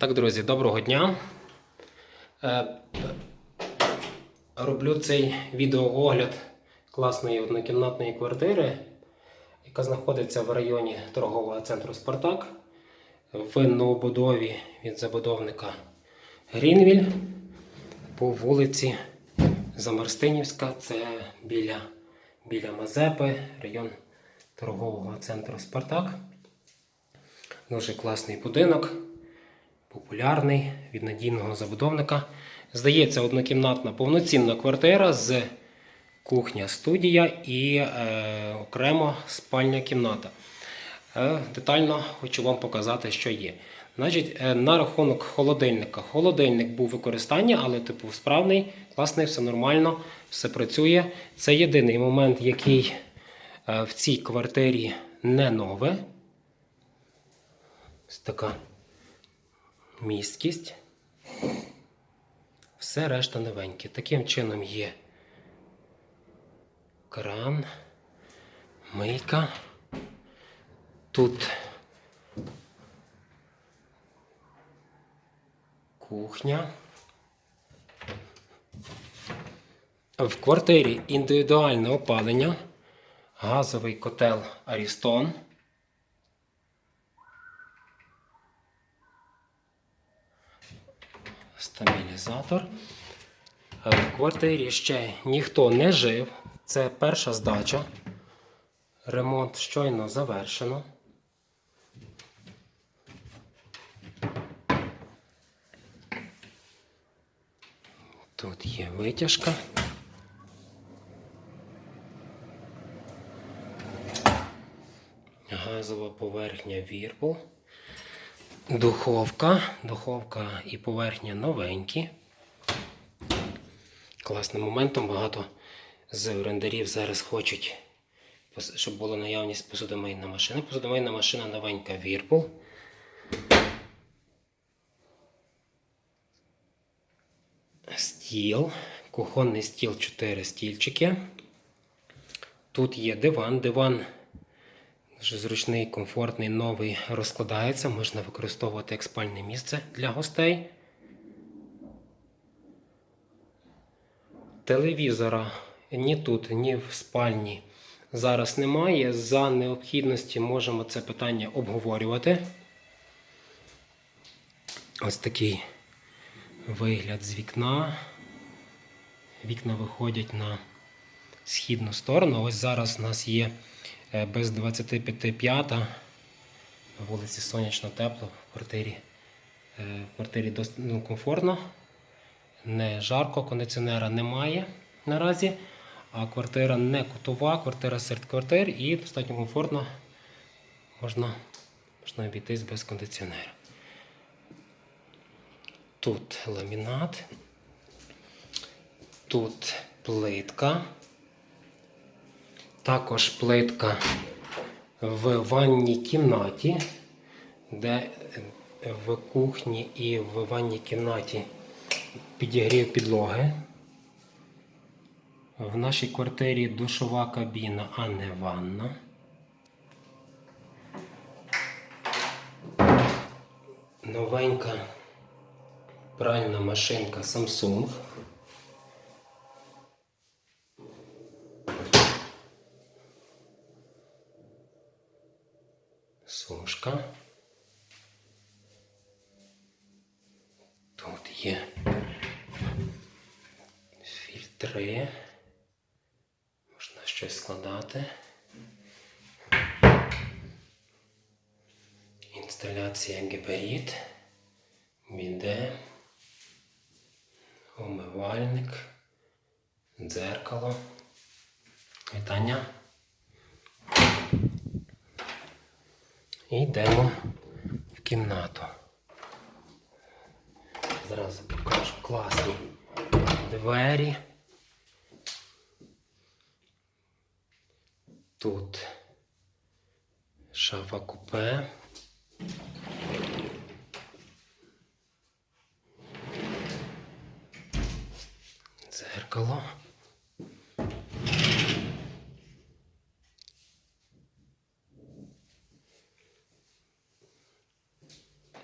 Так, друзі, доброго дня. Е, Роблю цей відеоогляд класної однокімнатної квартири, яка знаходиться в районі торгового центру Спартак в новобудові від забудовника Грінвіль по вулиці Замарстинівська. Це біля, біля Мазепи, район торгового центру Спартак. Дуже класний будинок, популярний від надійного забудовника. Здається, однокімнатна повноцінна квартира з кухня, студія і е, окремо спальня кімната. Е, детально хочу вам показати, що є. Значить, е, на рахунок холодильника. Холодильник був в використанні, але типу справний, класний, все нормально, все працює. Це єдиний момент, який е, в цій квартирі не нове. Ось така місткість. Все решта новеньке. Таким чином є кран, мийка. Тут кухня. В квартирі індивідуальне опалення, газовий котел Арістон. Стабілізатор. Е, В квартирі ще ніхто не жив. Це перша здача. Ремонт щойно завершено. Тут є витяжка. Газова поверхня Вірпул. Духовка. Духовка і поверхня новенькі. Класним моментом багато з орендарів зараз хочуть, щоб була наявність посудомийна машина. Посудомийна машина новенька Вірпул. Стіл. Кухонний стіл 4 стільчики. Тут є диван. Диван дуже зручний, комфортний, новий розкладається. Можна використовувати як спальне місце для гостей. Телевізора ні тут, ні в спальні зараз немає. За необхідності можемо це питання обговорювати. Ось такий вигляд з вікна. Вікна виходять на східну сторону. Ось зараз у нас є е, без 25 п'ята на вулиці Сонячно тепло в квартирі. Е, В квартирі досить ну, комфортно, не жарко, кондиціонера немає наразі. А квартира не кутова, квартира серед квартир і достатньо комфортно можна, можна обійтись без кондиціонера. Тут ламінат, тут плитка. Також плитка в ванній кімнаті, де е, в кухні і в ванній кімнаті підігрів підлоги. В нашій квартирі душова кабіна, а не ванна. Новенька пральна машинка Samsung. Сушка. Тут є фільтри. Можна щось складати. Інсталяція гіберіт, біде, умивальник, дзеркало. Вітання. І йдемо в кімнату. Зразу покажу класні двері. Тут шафа купе. Дзеркало.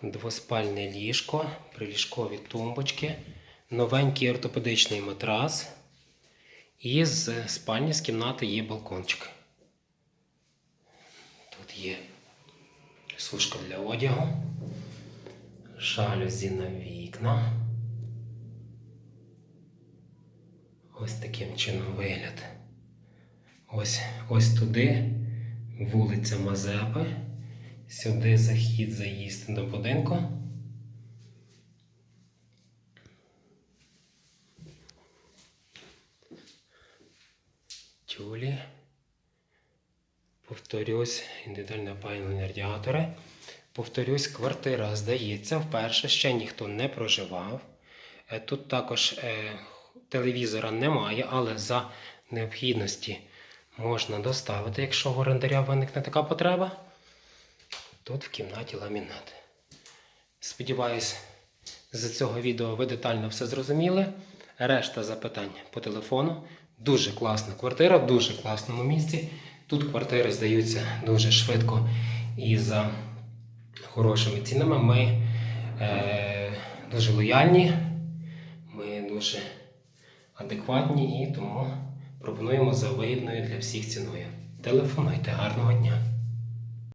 Двоспальне ліжко, приліжкові тумбочки, новенький ортопедичний матрас. І з спальні з кімнати є балкончик. Тут є сушка для одягу, жалюзі на вікна. Ось таким чином вигляд. Ось, ось туди вулиця Мазепи. Сюди захід, заїзд до будинку. Тюлі. Повторюсь, індивідуальне опалення радіатори. Повторюсь, квартира здається, вперше ще ніхто не проживав. Е, Тут також е, телевізора немає, але за необхідності можна доставити, якщо в орендаря виникне така потреба. Тут в кімнаті ламінат. Сподіваюсь, з цього відео ви детально все зрозуміли. Решта запитань по телефону. Дуже класна квартира в дуже класному місці. Тут квартири здаються дуже швидко і за хорошими цінами. Ми е, дуже лояльні, ми дуже адекватні і тому пропонуємо за вигідною для всіх ціною. Телефонуйте, гарного дня!